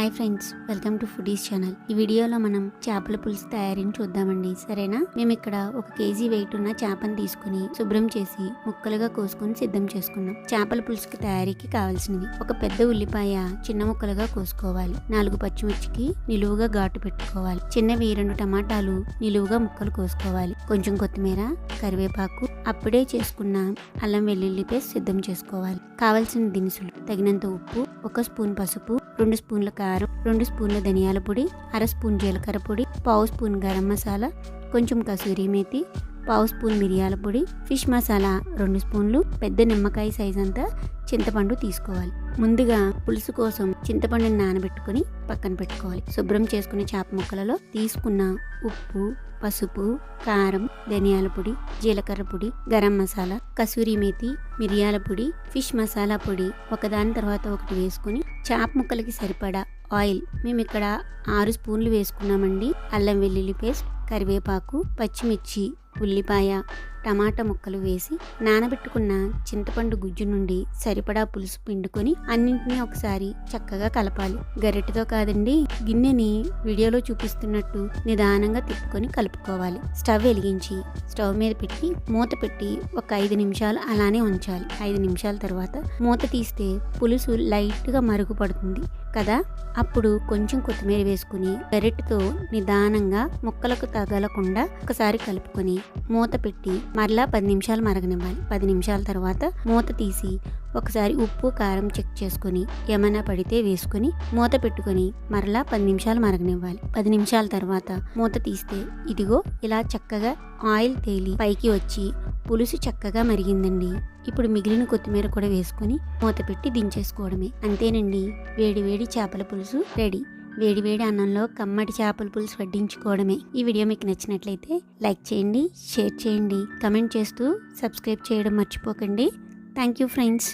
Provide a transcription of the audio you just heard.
Hi friends welcome to foodies channel ఈ వీడియోలో మనం చేపల పులుసు తయారీని చూద్దామండి. సరేనా? మేము ఇక్కడ ఒక కేజీ వెయిట్ ఉన్న చేపను తీసుకుని శుభ్రం చేసి ముక్కలుగా కోసుకొని సిద్ధం చేసుకున్నాం. చేపల పులుసుకి తయారీకి కావాల్సినవి. ఒక పెద్ద ఉల్లిపాయ చిన్న ముక్కలుగా కోసుకోవాలి. నాలుగు పచ్చిమిర్చికి నిలువుగా ఘాటు పెట్టుకోవాలి. చిన్నవి రెండు టమాటాలు నిలువుగా ముక్కలు కోసుకోవాలి. కొంచెం కొత్తిమీర కరివేపాకు అప్పుడే చేసుకున్న అల్లం వెల్లుల్లి పేస్ట్ సిద్ధం చేసుకోవాలి. కావలసిన దినుసులు తగినంత ఉప్పు ఒక స్పూన్ పసుపు రెండు స్పూన్ల కారం రెండు స్పూన్ల ధనియాల పొడి అర స్పూన్ జీలకర్ర పొడి పావు స్పూన్ గరం మసాలా కొంచెం కసూరి మేతి పావు స్పూన్ మిరియాల పొడి ఫిష్ మసాలా రెండు స్పూన్లు పెద్ద నిమ్మకాయ సైజ్ అంతా చింతపండు తీసుకోవాలి. ముందుగా పులుసు కోసం చింతపండుని నానబెట్టుకొని పక్కన పెట్టుకోవాలి. శుభ్రం చేసుకునే చేప ముక్కలలో తీసుకున్న ఉప్పు పసుపు కారం ధనియాల పొడి జీలకర్ర పొడి గరం మసాలా కసూరి మేతి మిరియాల పొడి ఫిష్ మసాలా పొడి ఒకదాని తర్వాత ఒకటి వేసుకొని చేప ముక్కలకి సరిపడా ఆయిల్. మేము ఇక్కడ ఆరు స్పూన్లు వేసుకున్నామండి. అల్లం వెల్లుల్లి పేస్ట్ కరివేపాకు పచ్చిమిర్చి ఉల్లిపాయ టమాటా ముక్కలు వేసి నానబెట్టుకున్న చింతపండు గుజ్జు నుండి సరిపడా పులుసు పిండుకొని అన్నింటినీ ఒకసారి చక్కగా కలపాలి. గరిటెతో కాదండి గిన్నెని వీడియోలో చూపిస్తున్నట్టు నిదానంగా తిప్పుకొని కలుపుకోవాలి. స్టవ్ వెలిగించి స్టవ్ మీద పెట్టి మూత పెట్టి ఒక ఐదు నిమిషాలు అలానే ఉంచాలి. ఐదు నిమిషాల తర్వాత మూత తీస్తే పులుసు లైట్గా మరుగుపడుతుంది. కదా? అప్పుడు కొంచెం కొత్తిమీర వేసుకుని గరిటెతో నిదానంగా ముక్కలకు తగలకుండా ఒకసారి కలుపుకొని మూత పెట్టి మరలా పది నిమిషాలు మరగనివ్వాలి. పది నిమిషాల తర్వాత మూత తీసి ఒకసారి ఉప్పు కారం చెక్ చేసుకొని ఏమైనా పడితే వేసుకొని మూత పెట్టుకొని మరలా పది నిమిషాలు మరగనివ్వాలి. పది నిమిషాల తర్వాత మూత తీస్తే ఇదిగో ఇలా చక్కగా ఆయిల్ తేలి పైకి వచ్చి పులుసు చక్కగా మరిగిందండి. ఇప్పుడు మిగిలిన కొత్తిమీర కూడా వేసుకొని మూత పెట్టి దించేసుకోవడమే. అంతేనండి. వేడి వేడి చేపల పులుసు రెడీ. వేడి వేడి అన్నంలో కమ్మటి చేపల పులుసు వడ్డించుకోవడమే. ఈ వీడియో మీకు నచ్చినట్లయితే లైక్ చేయండి షేర్ చేయండి కమెంట్ చేస్తూ సబ్స్క్రైబ్ చేయడం మర్చిపోకండి. Thank you friends.